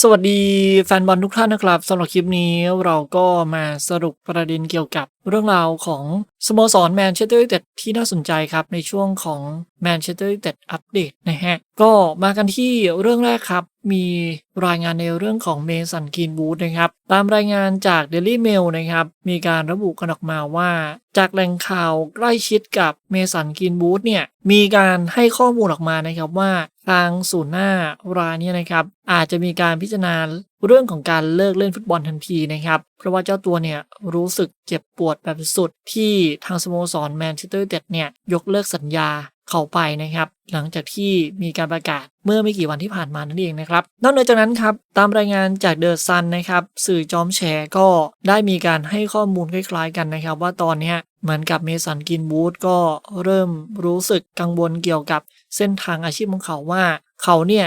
สวัสดีแฟนบอลทุกท่านนะครับสำหรับคลิปนี้เราก็มาสรุปประเด็นเกี่ยวกับเรื่องราวของสโมสรแมนเชสเตอร์ยูไนเต็ดที่น่าสนใจครับในช่วงของแมนเชสเตอร์ยูไนเต็ดอัปเดตนะฮะก็มากันที่เรื่องแรกครับ มีรายงานในเรื่องของเมสันกินบูธนะครับ ตามรายงานจาก Daily Mail นะครับ มีการระบุกันออกมาว่า จากแหล่งข่าวใกล้ชิดกับเมสันกินบูธเนี่ย มีการให้ข้อมูลออกมานะครับว่าทางศูนย์หน้ารายนี้นะครับอาจจะมีการพิจารณาเรื่องของการเลิกเล่นฟุตบอลทันทีนะครับ เพราะว่าเจ้าตัวเนี่ยรู้สึกเจ็บปวดแบบสุดที่ทางสโมสรแมนเชสเตอร์ยูไนเต็ดเนี่ยยกเลิกสัญญา เข้าไปนะครับ หลังจากที่มีการประกาศเมื่อไม่กี่วันที่ผ่านมานั่นเองนะครับ นอกจากนั้นครับตามรายงานจากเดอะซันนะครับสื่อจอมแชร์ก็ได้มีการให้ข้อมูลคล้ายๆกันนะครับ ว่าตอนนี้เหมือนกับเมสันกินบูธก็เริ่มรู้สึกกังวลเกี่ยวกับเส้นทางอาชีพของเขาว่า เขาเนี่ย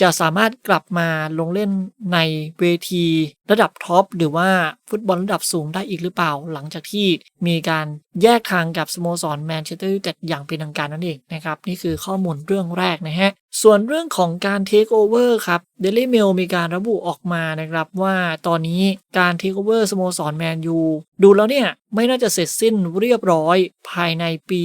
จะสามารถกลับมาลงเล่นในเวทีระดับท็อปหรือว่าฟุตบอลระดับสูงได้อีกหรือเปล่า หลังจากที่มีการแยกทางกับสโมสรแมนเชสเตอร์ยูไนเต็ดอย่างเป็นทางการนั่นเองนะครับ นี่คือข้อมูลเรื่องแรกนะฮะ ส่วนเรื่องของการเทคโอเวอร์ครับเดลี่เมลมีการระบุออกมานะครับว่าตอนนี้การเทคโอเวอร์สโมสรแมนยูดูแล้วเนี่ยไม่น่าจะเสร็จสิ้นเรียบร้อยภายในปี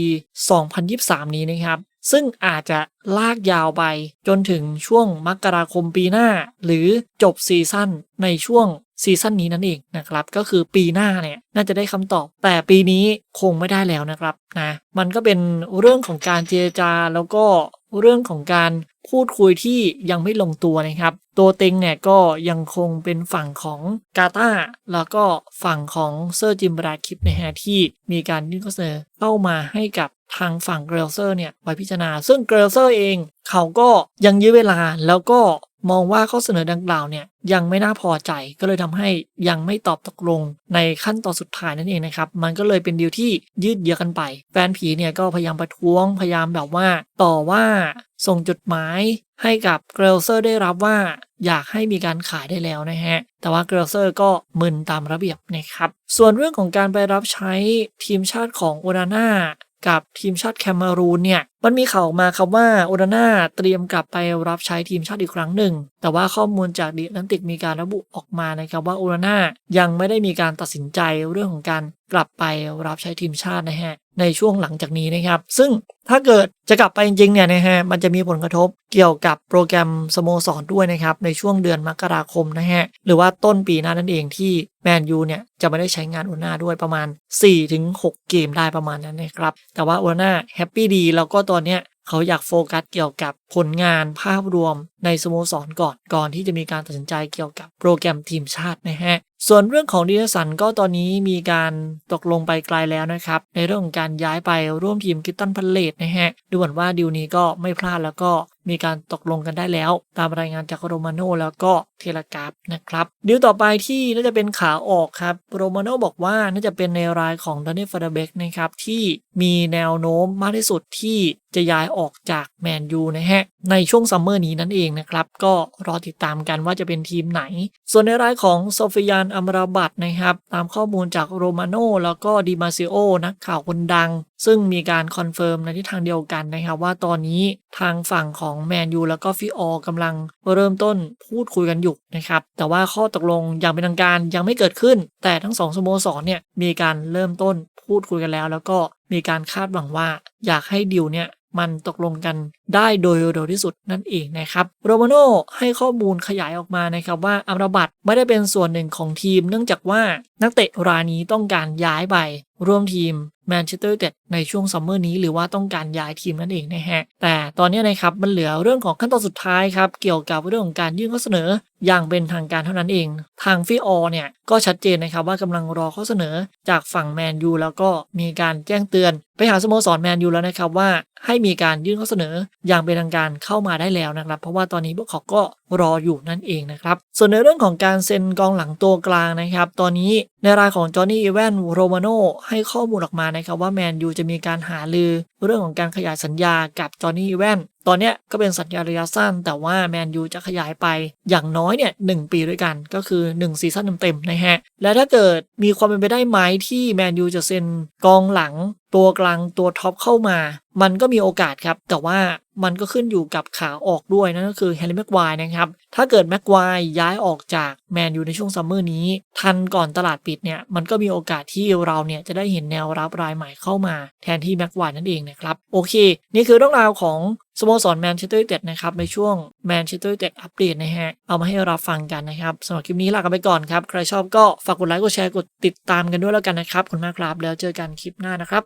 2023 นี้นะครับ ซึ่งอาจจะลากยาวไปจนถึงช่วงมกราคมปีหน้า หรือจบซีซั่นในช่วงซีซั่นนี้นั่นเองนะครับ ก็คือปีหน้าเนี่ยน่าจะได้คำตอบ แต่ปีนี้คงไม่ได้แล้วนะครับนะมันก็เป็นเรื่องของการเจรจาแล้วก็เรื่องของการพูดคุยที่ยังไม่ลงตัวนะครับ ตัวเต็งเนี่ยก็ยังคงเป็นฝั่งของกาตาแล้วก็ฝั่งของเซอร์จิมบราคิปนะฮะที่มีการยื่นข้อเสนอเข้ามาให้กับทางฝั่งเกรลเซอร์เนี่ยไว้พิจารณา ซึ่งเกรลเซอร์เองเขาก็ยังยื้อเวลาแล้วก็ มองว่าข้อเสนอดังกล่าวเนี่ยยังไม่น่าพอใจก็เลยทำให้ยังไม่ตอบตกลงในขั้นตอนสุดท้ายนั่นเองนะครับ มันก็เลยเป็นดีลที่ยืดเยื้อกันไป แฟนผีเนี่ยก็พยายามประท้วงพยายามแบบว่า ต่อว่าส่งจดหมายให้กับเกรลเซอร์ได้รับว่าอยากให้มีการขายได้แล้วนะฮะ แต่ว่าเกรลเซอร์ก็มึนตามระเบียบนะครับ ส่วนเรื่องของการไปรับใช้ทีมชาติของโอนาน่ากับทีมชาติแคมารูนเนี่ย มันมีข่าวมาครับว่าโอนาน่าเตรียมกลับไปรับใช้ทีมชาติอีกครั้งหนึ่ง แต่ว่าข้อมูลจากดีแลนติกมีการระบุออกมานะครับว่าโอนาน่ายังไม่ได้มีการตัดสินใจเรื่องของการกลับไปรับใช้ทีมชาตินะฮะในช่วงหลังจากนี้นะครับ ซึ่งถ้าเกิดจะกลับไปจริงๆเนี่ยนะฮะมันจะมีผลกระทบเกี่ยวกับโปรแกรมสโมสรด้วยนะครับ ในช่วงเดือนมกราคมนะฮะหรือว่าต้นปีหน้านั่นเองที่แมนยูเนี่ยจะไม่ได้ใช้งานโอนาด้วยประมาณ 4-6 เกมได้ประมาณนั้นนะครับแต่ว่าโอนาแฮปปี้ดีแล้วก็ตอนเนี้ยเขาอยากโฟกัสเกี่ยวกับผลงานภาพรวม ในสโมสรก่อนก่อนที่จะมีการตัดสินใจเกี่ยวกับโปรแกรมทีมชาตินะฮะส่วนเรื่องของดิเนสันก็ตอนนี้มีการตกลงไปไกลแล้วนะครับ ในเรื่องของการย้ายไปร่วมทีมกิตตันพัลเลตนะฮะดูเหมือนว่าดิวนี้ก็ไม่พลาดแล้วก็มีการตกลงกันได้แล้ว ตามรายงานจากโรมาโนแล้วก็เทเลกราฟนะครับดิวต่อไปที่น่าจะเป็นขาออกครับโรมาโนบอกว่าน่าจะเป็นในรายของดานนี่ฟาร์เบกนะครับที่มีแนวโน้มมากที่สุดที่จะย้ายออกจากแมนยูนะฮะในช่วงซัมเมอร์นี้นั่นเองนะครับ ก็รอติดตามกันว่าจะเป็นทีมไหน ส่วนในรายของโซฟิยานอัมราบัตนะครับ ตามข้อมูลจากโรมาโนแล้วก็ดิมาซิโอนักข่าวคนดัง ซึ่งมีการคอนเฟิร์มในทิศทางเดียวกันนะครับ ว่าตอนนี้ทางฝั่งของแมนยูแล้วก็ฟิออกำลังเริ่มต้นพูดคุยกันอยู่นะครับ แต่ว่าข้อตกลงอย่างเป็นทางการยังไม่เกิดขึ้น แต่ทั้งสองสโมสรเนี่ยมีการเริ่มต้นพูดคุยกันแล้ว แล้วก็มีการคาดหวังว่าอยากให้ดิวเนี่ย มันตกลงกันได้โดยเร็วที่สุดนั่นเองนะครับโรมาโนให้ข้อมูลขยายออกมานะครับว่าอัมราบัตไม่ได้เป็นส่วนหนึ่งของทีม เนื่องจากว่านักเตะรายนี้ต้องการย้ายไปร่วมทีมแมนเชสเตอร์ยูไนเต็ดในช่วงซัมเมอร์นี้หรือว่าต้องการย้ายทีมนั่นเองนะฮะ แต่ตอนนี้นะครับมันเหลือเรื่องของขั้นตอนสุดท้ายครับ เกี่ยวกับเรื่องของการยื่นข้อเสนออย่างเป็นทางการเท่านั้นเอง ทางฟิออเนี่ย ก็ชัดเจนนะครับว่ากำลังรอข้อเสนอจากฝั่งแมนยูแล้วก็มีการแจ้งเตือน ไปหาสโมสรแมนยูแล้วนะครับว่า ให้มีการยื่นข้อเสนอ อย่างเป็นทางการเข้ามาได้แล้วนะครับ เพราะว่าตอนนี้พวกเขาก็รออยู่นั่นเองนะครับ ส่วนในเรื่องของการเซ็นกองหลังตัวกลางนะครับ ตอนนี้ในรายของจอห์นนี่อีแวนโรมาโนให้ข้อมูลออกมานะครับว่าแมนยูจะมีการหาลือ เรื่องของการขยายสัญญากับจอห์นนี่อีแวนตอนนี้ก็เป็นสัญญาระยะสั้น แต่ว่าแมนยูจะขยายไปอย่างน้อยเนี่ยหปีด้วยกันก็คือ1ซีซั่นเต็มๆนะฮะ และถ้าเกิดมีความเป็นไปได้ไหมที่แมนยูจะเซ็นกองหลังตัวกลางตัวท็อปเข้ามา มันก็มีโอกาสครับ แต่ว่า มันก็ขึ้นอยู่กับขาออกด้วยนั่นก็คือแฮร์รี่แม็กควายนะครับ ถ้าเกิดแม็กควายย้ายออกจากแมนยูในช่วงซัมเมอร์นี้ ทันก่อนตลาดปิดเนี่ยมันก็มีโอกาสที่เราเนี่ยจะได้เห็นแนวรับรายใหม่เข้ามา แทนที่แม็กควายนั่นเองนะครับโอเค นี่คือเรื่องราวของสโมสรแมนเชสเตอร์ยูไนเต็ดนะครับในช่วงแมนเชสเตอร์ยูไนเต็ดอัปเดตนะฮะเอามาให้เรับฟังกันนะครับสำหรับคลิปนี้ลากันไปก่อนครับ ใครชอบก็ฝากกดไลค์กดแชร์กดติดตามกันด้วยแล้วกันนะครับขอบคุณมากครับแล้วเจอกันคลิปหน้านะครับ